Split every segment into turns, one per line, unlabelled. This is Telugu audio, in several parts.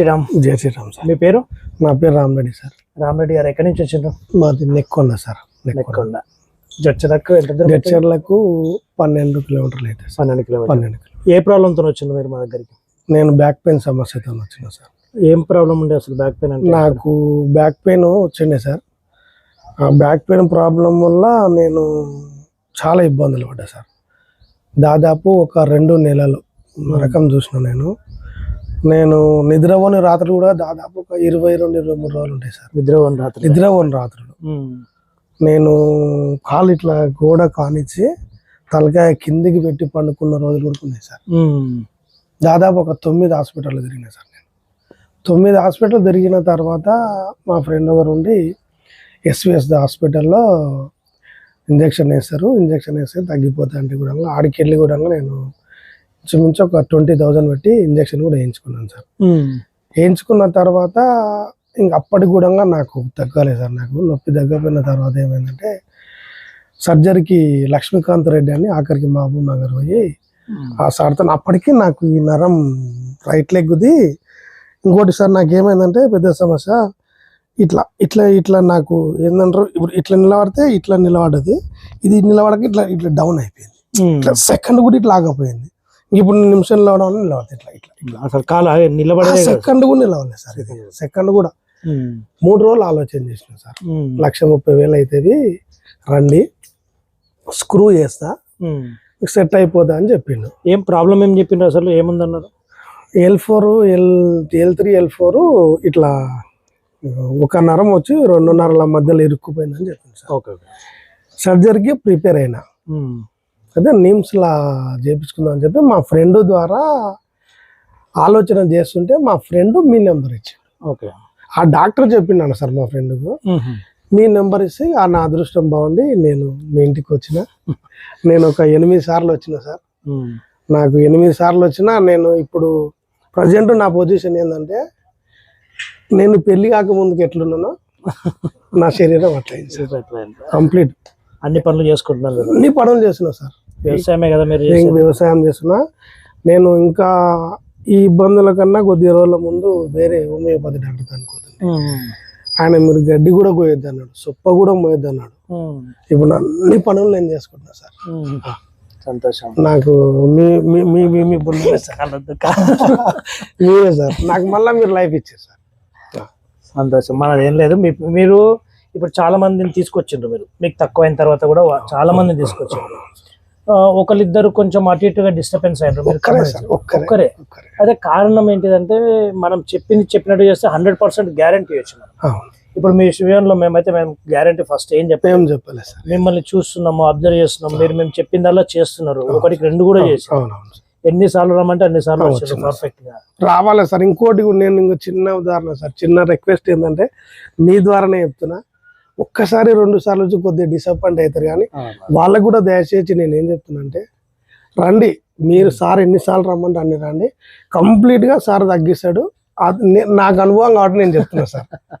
శ్రీరామ్
జై శ్రీరామ్ సార్.
మీ పేరు?
నా పేరు రామరెడ్డి సార్.
రామరెడ్డి గారు ఎక్కడి నుంచి వచ్చిండ్రు?
మాది నెక్కొండ సార్. నెక్కొండ.
ఎంత ఉంటుంది?
గచ్చర్లకు పన్నెండు కిలోమీటర్లు అయితే
పన్నెండు కిలోమీటర్
పన్నెండు
ఏ ప్రాబ్లంతో వచ్చిండ్రు మీరు మా దగ్గరికి?
నేను బ్యాక్ పెయిన్ సమస్యతో వచ్చిన సార్.
ఏం ప్రాబ్లం ఉండే అసలు బ్యాక్ పెయిన్ అంటే?
నాకు బ్యాక్ పెయిన్ వచ్చిండే సార్. ఆ బ్యాక్ పెయిన్ ప్రాబ్లం వల్ల నేను చాలా ఇబ్బందులు పడ్డా సార్. దాదాపు ఒక రెండు నెలలు రకం చూసిన నేను. నేను నిద్రపోని రాత్రులు కూడా దాదాపు ఒక ఇరవై రెండు ఇరవై మూడు రోజులు ఉంటాయి సార్.
నిద్రపోని రాత్రి
నిద్రపోని రాత్రులు. నేను కాలు ఇట్లా గోడ కానిచ్చి తలకాయ కిందికి పెట్టి పండుకున్న రోజులు కూడా ఉన్నాయి సార్. దాదాపు ఒక తొమ్మిది హాస్పిటల్ తిరిగినాయి సార్ నేను. తొమ్మిది హాస్పిటల్ తిరిగిన తర్వాత మా ఫ్రెండ్ ఒకరు ఉండి ఎస్విఎస్ హాస్పిటల్లో ఇంజక్షన్ వేస్తారు. ఇంజక్షన్ వేస్తే తగ్గిపోతాయి అంటే కూడా ఆడికి వెళ్ళి కూడా నేను ఇంచుమించు ఒక ట్వంటీ థౌజండ్ పెట్టి ఇంజక్షన్ కూడా వేయించుకున్నాను సార్. వేయించుకున్న తర్వాత ఇంక అప్పటికి కూడా నాకు తగ్గలేదు సార్ నాకు. నొప్పి తగ్గపోయిన తర్వాత ఏమైందంటే సర్జరీకి లక్ష్మీకాంత్ రెడ్డి అని ఆఖరికి మహబూబ్ నగర్ పోయి ఆ సార్తో అప్పటికి నాకు ఈ నరం రైట్ లెగ్ది ఇంకోటి సార్ నాకు ఏమైందంటే పెద్ద సమస్య. ఇట్లా ఇట్లా ఇట్లా నాకు ఏంటంటారు ఇప్పుడు ఇట్లా నిలబడితే ఇట్లా నిలబడది ఇది నిలబడక ఇట్లా ఇట్లా డౌన్ అయిపోయింది. ఇట్లా సెకండ్ కూడా ఇట్లా ఆగపోయింది. ఇప్పుడు నిమిషం నిలవడం నిలబడితే ఇట్లా ఇట్లా ఇట్లా.
అసలు కాలు నిలబడే
సెకండ్ కూడా నిలవలేదు సార్ ఇది. సెకండ్ కూడా. మూడు రోజులు ఆలోచన చేసిన సార్. లక్ష ముప్పై వేలు అవుతుంది రండి స్క్రూ చేస్తా. సెట్ అయిపోతా అని చెప్పిండు.
ఏం ప్రాబ్లం ఏం చెప్పిండ్రు అసలు? ఏముందన్నారు?
L four L L three L four ఇట్లా ఒక నరం వచ్చి రెండు నరాల మధ్యలో ఇరుక్కుపోయిందని చెప్పింది సార్.
ఓకే
సర్జరీకి ప్రిపేర్ అయినా. అదే నిమ్స్లా చేపించుకుందాం అని చెప్పి మా ఫ్రెండ్ ద్వారా ఆలోచన చేస్తుంటే మా ఫ్రెండ్ మీ నెంబర్ ఇచ్చిండు.
ఓకే.
ఆ డాక్టర్ చెప్పిండు సార్ మా ఫ్రెండ్కు. మీ నెంబర్ ఇస్తే ఆ నా అదృష్టం బాగుండి నేను మీ ఇంటికి వచ్చిన. నేను ఒక ఎనిమిది సార్లు వచ్చిన సార్. నాకు ఎనిమిది సార్లు వచ్చినా నేను ఇప్పుడు ప్రజెంట్ నా పొజిషన్ ఏంటంటే నేను పెళ్ళి కాక ముందుకు ఎట్లున్నానో నా శరీరం అట్లయింది కంప్లీట్.
అన్ని పనులు చేసుకుంటున్నారు కదా?
అన్ని పనులు చేస్తున్నా సార్.
వ్యవసాయమే కదా మీరు
నేను వ్యవసాయం చేస్తున్నా. నేను ఇంకా ఈ ఇబ్బందుల కన్నా కొద్ది రోజుల ముందు వేరే హోమియోపతి డాక్టర్ అనుకోతుంది
ఉమ్.
ఆయన మీరు గడ్డి కూడా పోయొద్దు అన్నాడు సొప్ప కూడా మోయొద్దు అన్నాడు. ఇప్పుడు అన్ని పనులు నేను చేసుకుంటున్నా సార్.
సంతోషం.
నాకు మీ మీ మీ బుల్లే సార్. మీరే సార్. నాకు మళ్ళీ మీరు లైఫ్ ఇచ్చారు సార్.
సంతోషం. మనది ఏం లేదు. మీరు ఇప్పుడు చాలా మందిని తీసుకొచ్చిండ్రు మీరు. మీకు తక్కువ అయిన తర్వాత కూడా చాలా మందిని తీసుకొచ్చిండ్రు. ఆ, ఒకళ్ళిద్దరు కొంచెం అటు ఇటుగా డిస్టర్బెన్స్ అయ్యారు మీరు
ఒక్కరే
అదే కారణం ఏంటిదంటే మనం చెప్పింది చెప్పినట్టు చేస్తే హండ్రెడ్ పర్సెంట్ గ్యారంటీ ఇవ్వచ్చు మనం. ఇప్పుడు మీ విషయంలో మేమైతే మేము గ్యారంటీ ఫస్ట్ ఏం చెప్పాము
ఏం చెప్పలేదు సార్.
మిమ్మల్ని చూస్తున్నాము అబ్జర్వ్ చేస్తున్నాము. మీరు మేము చెప్పిందల్లా చేస్తున్నారు. ఒకటికి రెండు కూడా చేసి
అవునవును
ఎన్ని సార్లు రమ్మంటే అన్ని సార్లు
అవును,
వచ్చారు
వచ్చింది.
పర్ఫెక్ట్గా
రావాలి సార్? ఇంకోటి నేను ఇంకో చిన్న ఉదాహరణ సార్. చిన్న రిక్వెస్ట్ ఏంటంటే మీ ద్వారానే చెప్తున్నా. ఒక్కసారి రెండు సార్లు వచ్చి కొద్దిగా డిసప్పాయింట్ అవుతారు కానీ వాళ్ళకు కూడా దయచేసి నేను ఏం చెప్తున్నా అంటే రండి మీరు సార్ ఎన్నిసార్లు రమ్మంటే అన్ని రండి. కంప్లీట్గా సార్ తగ్గిస్తాడు. నాకు అనుభవం కాబట్టి నేను చెప్తున్నా సార్.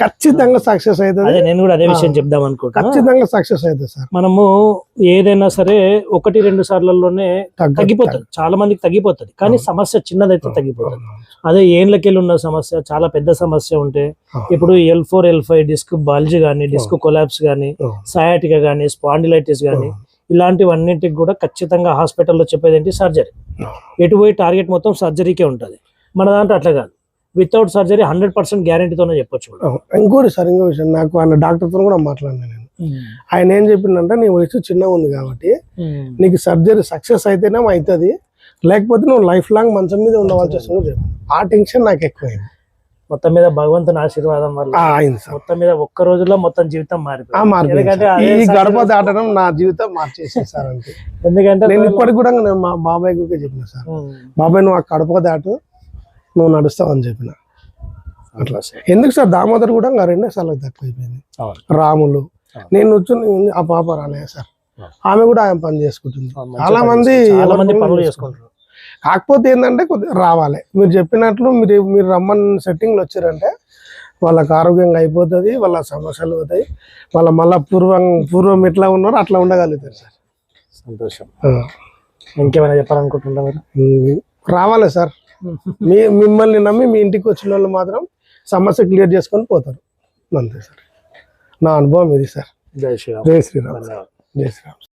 ఖచ్చితంగా సక్సెస్ అవుతుంది.
అదే నేను కూడా అదే విషయం చెప్దాం అనుకుంటున్నా.
ఖచ్చితంగా సక్సెస్ అవుతుంది సార్.
మనము ఏదైనా సరే ఒకటి రెండు సార్లలోనే
తగ్గ-
తగ్గిపోతుంది. చాలా మందికి తగ్గిపోతుంది. కానీ సమస్య చిన్నదైతే తగ్గిపోతుంది. అదే ఏండ్లకెళ్ళి ఉన్న సమస్య చాలా పెద్ద సమస్య ఉంటే. ఇప్పుడు L four L five disc bulge కానీ డిస్క్ కొలాప్స్ కానీ. సయాటికా కానీ స్పాండిలైటిస్ కానీ ఇలాంటివన్నింటికి కూడా ఖచ్చితంగా హాస్పిటల్లో చెప్పేది ఏంటి సర్జరీ ఎటు పోయి టార్గెట్ మొత్తం సర్జరీకే ఉంటుంది. మన దాంట్లో అట్లా కాదు. వితౌట్ సర్జరీ హండ్రెడ్ పర్సెంట్ గ్యారంటీతోనే చెప్పొచ్చు.
ఇంకోటి సార్ ఇంకో విషయం. నాకు ఆయన డాక్టర్తో కూడా మాట్లాడినా నేను. ఆయన ఏం చెప్పిండంటే నీ వయసు చిన్నగా ఉంది కాబట్టి నీకు సర్జరీ సక్సెస్ అయితేనే అవుతుంది లేకపోతే నువ్వు లైఫ్ లాంగ్ మంచం మీద ఉండవలసి వస్తుంది. ఆ టెన్షన్ నాకు ఎక్కువైంది.
మొత్తం మీద భగవంతుని ఆశీర్వాదం వల్ల మొత్తం మీద ఒక్క రోజులో మొత్తం జీవితం మారిపోయింది.
మార్పు
ఎందుకంటే
ఈ గడప దాటడం నా జీవితం మార్చేసింది సార్ అంతే.
ఎందుకంటే
నేను ఇప్పటికి కూడా నేను మా బాబాయ్ కూడా చెప్పిన సార్. బాబాయ్ నువ్వు ఆ కడప దాటు నువ్వు నడుస్తావు అని చెప్పిన. అట్లా. ఎందుకు సార్? దామోదర్ కూడా ఇంకా రెండే సార్లు తక్కువ అయిపోయింది. రాములు. నేను వచ్చి ఆ పాప రాలే సార్. ఆమె కూడా ఆయన పని చేసుకుంటుంది. చాలా మంది పనులు చేసుకుంటారు. కాకపోతే ఏంటంటే కొద్దిగా రావాలి. మీరు చెప్పినట్లు మీరు మీరు రమ్మని సెట్టింగ్లో వచ్చారంటే వాళ్ళకి ఆరోగ్యంగా అయిపోతుంది వాళ్ళ సమస్యలు అవుతాయి వాళ్ళ మళ్ళా పూర్వం పూర్వం ఎట్లా ఉన్నారో అట్లా ఉండగలుగుతారు సార్.
సంతోషం. ఇంకేమైనా చెప్పాలనుకుంటున్నా మీరు?
ఉమ్, రావాలి సార్. మీ మిమ్మల్ని నమ్మి మీ ఇంటికి వచ్చిన వాళ్ళు మాత్రం సమస్య క్లియర్ చేసుకొని పోతారు. అంతే సార్. నా అనుభవం ఇది సార్.
జై శ్రీరామ్.
జై శ్రీరామ్ జై శ్రీరామ్